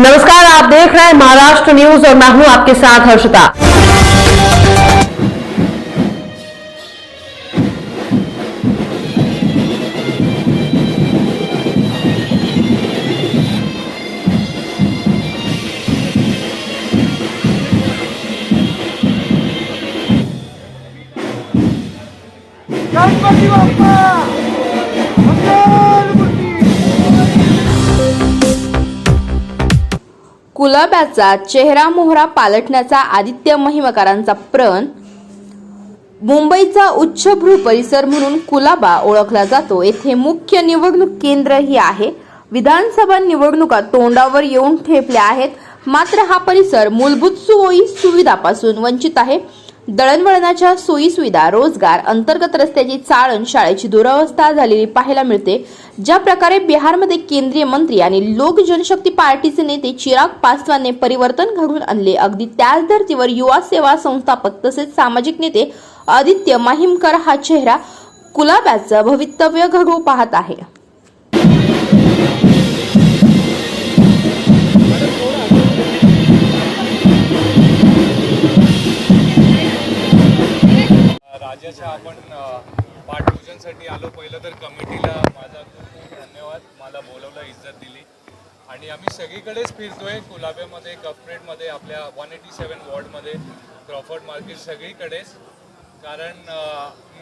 नमस्कार आप देख रहे हैं महाराष्ट्र न्यूज़ और मैं हूँ आपके साथ हर्षिता। कुलाब्याचा चेहरा मोहरा पालटण्याचा आदित्य महिमकारांचा प्रण मुंबईचा उच्चभ्रू परिसर म्हणून कुलाबा ओळखला जातो. येथे मुख्य निवडणूक केंद्र ही आहे. विधानसभा निवडणुका तोंडावर येऊन ठेपल्या आहेत. मात्र हा परिसर मूलभूत सोयी सुविधापासून वंचित आहे. दळणवळणाच्या सोयीसुविधा रोजगार अंतर्गत रस्त्याची चाळण शाळेची दुरावस्था झालेली पाहायला मिळते. ज्या प्रकारे बिहारमध्ये केंद्रीय मंत्री आणि लोक जनशक्ती पार्टीचे नेते चिराग पासवानने परिवर्तन घडवून आणले अगदी त्याच धर्तीवर युवा सेवा संस्थापक तसेच सामाजिक नेते आदित्य माहिमकर हा चेहरा कुलाब्याचं भवितव्य घडवू पाहत आहे. आपण अ, पाठपूजनसाठी आलो. पहिलं तर कमिटीला माझा खूप खूप धन्यवाद. मला बोलवलं इज्जत दिली. आणि आम्ही सगळीकडेच फिरतोय. कुलाब्यामध्ये कपरेटमध्ये आपल्या वन एटी सेवन वॉर्डमध्ये क्रॉफर्ड मार्केट सगळीकडेच. कारण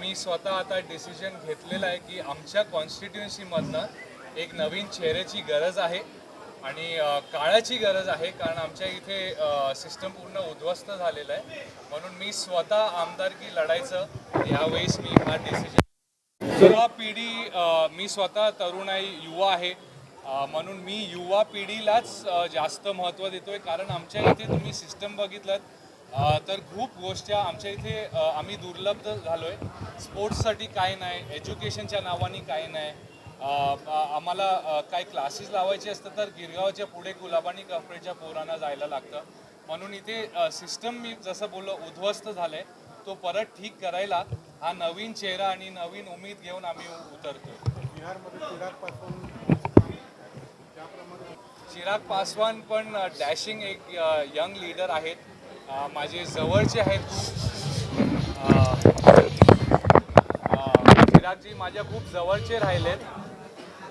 मी स्वतः आता डिसिजन घेतलेलं आहे की आमच्या कॉन्स्टिट्युन्सीमधनं एक नवीन चेहऱ्याची गरज आहे. आणि काळाची गरज आहे कारण आमच्या इथे सिस्टम पूर्ण उद्ध्वस्त झालेलं आहे. म्हणून मी स्वतः आमदारकी लढायचं यावेळेस मी हा डिसिजन युवा पिढी मी स्वतः तरुण आहे युवा आहे. म्हणून मी युवा पिढीलाच जास्त महत्त्व देतोय कारण आमच्या इथे तुम्ही सिस्टम बघितलं तर खूप गोष्टी आमच्या इथे आम्ही दुर्लभ झालोय. स्पोर्ट्ससाठी काय नाही एज्युकेशनच्या नावाने काय नाही. आम्हाला काही क्लासेस लावायचे असतात तर गिरगावच्या पुढे गुलाबानी कफरेच्या पोरांना जायला लागतं. म्हणून इथे सिस्टम मी जसं बोललो उद्ध्वस्त झालंय. तो परत ठीक करायला हा नवीन चेहरा आणि नवीन उमेद घेऊन आम्ही उतरतो चिराग पासवान पण डॅशिंग एक यंग लीडर आहेत. माझे जवळचे आहेत चिरागजी माझ्या खूप जवळचे राहिलेत.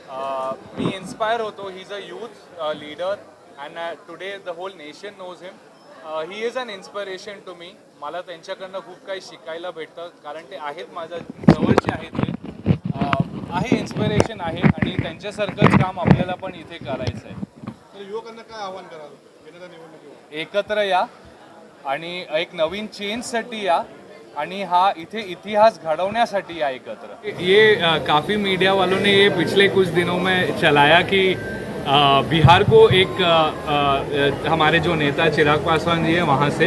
मी इन्स्पायर होतो he is a youth leader and today the whole nation knows him he is an inspiration to me मला त्यांच्याकडनं खूप काही शिकायला भेटतं कारण ते आहेत माझ्या जवळचे आहेत ते. अ, आहे इन्स्पिरेशन आहे आणि त्यांच्यासारखंच काम आपल्याला पण इथे करायचं आहे तर युवकांना काय आव्हान कराल? एकत्र या आणि एक नवीन चेंजसाठी या. आणि हा इथे इतिहास घडवण्यासाठी या एकत्र. ये काफ़ी मीडिया वालों ने ये पिछले कुछ दिनों में चलाया कि अ, बिहार को एक अ, अ, हमारे जो नेता चिराग पासवान जी है वहाँ से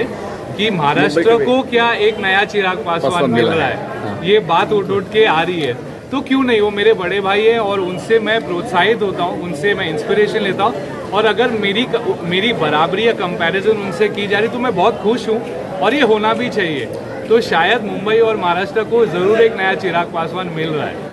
कि महाराष्ट्र को क्या एक नया चिराग पासवान मिल रहा है? ये बात उठ उठ के आ रही है। तो क्यों नहीं? वो मेरे बड़े भाई है और उनसे मैं प्रोत्साहित होता हूँ उनसे मैं इंस्पिरेशन लेता हूँ। और अगर मेरी मेरी बराबरी या कंपैरिजन उनसे की जा रही तो मैं बहुत खुश हूँ। और ये होना भी चाहिए। तो शायद मुंबई और महाराष्ट्र को ज़रूर एक नया चिराग पासवान मिल रहा है।